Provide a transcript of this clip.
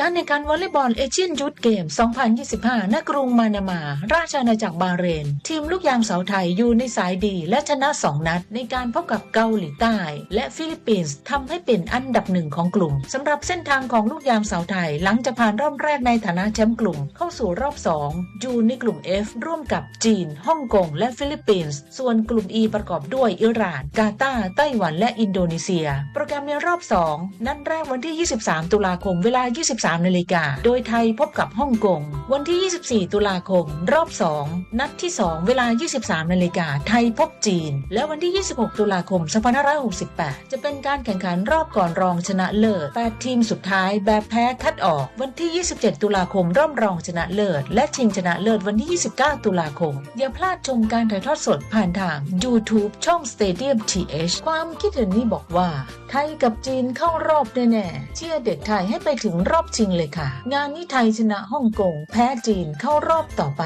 การแข่งขันวอลเลย์บอลเอเชียนยูทเกม 2025 ณ กรุงมานามา ราชอาณาจักรบาเรน ทีมลูกยางสาวไทยอยู่ในสายดี และชนะ 2 นัด ในการพบกับเกาหลีใต้ และฟิลิปปินส์ทำให้เป็นอันดับหนึ่งของกลุ่มสำหรับเส้นทางของลูกยางสาวไทย หลังจากผ่านรอบแรกในฐานะแชมป์กลุ่ม เข้าสู่รอบ 2 อยู่ในกลุ่ม F ร่วมกับจีน ฮ่องกง และฟิลิปปินส์ ส่วนกลุ่ม E ประกอบด้วยอิหร่าน กาตาร์ไต้หวัน และอินโดนีเซีย โปรแกรมในรอบ 2 นัดแรกวันที่ 23 ตุลาคมเวลา 23นาฬิกา โดยไทยพบกับฮ่องกง วันที่ 24 ตุลาคม รอบ 2 นัดที่ 2 เวลา 23 นาฬิกา ไทยพบจีน และวันที่ 26 ตุลาคม 2568 จะเป็นการแข่งขันรอบก่อนรองชนะเลิศ 8 ทีมสุดท้ายแบบแพ้คัดออก วันที่ 27 ตุลาคมรอบรองชนะเลิศ และชิงชนะเลิศวันที่ 29 ตุลาคม อย่าพลาดชมการถ่ายทอดสดผ่านทาง YouTube ช่อง Stadium TH ความคิดเห็นนี้บอกว่า ไทยกับจีนเข้ารอบแน่ๆเชียร์เด็กไทยให้ไปถึงรอบชิงเลยค่ะ งานนี้ไทยชนะฮ่องกง แพ้จีนเข้ารอบต่อไป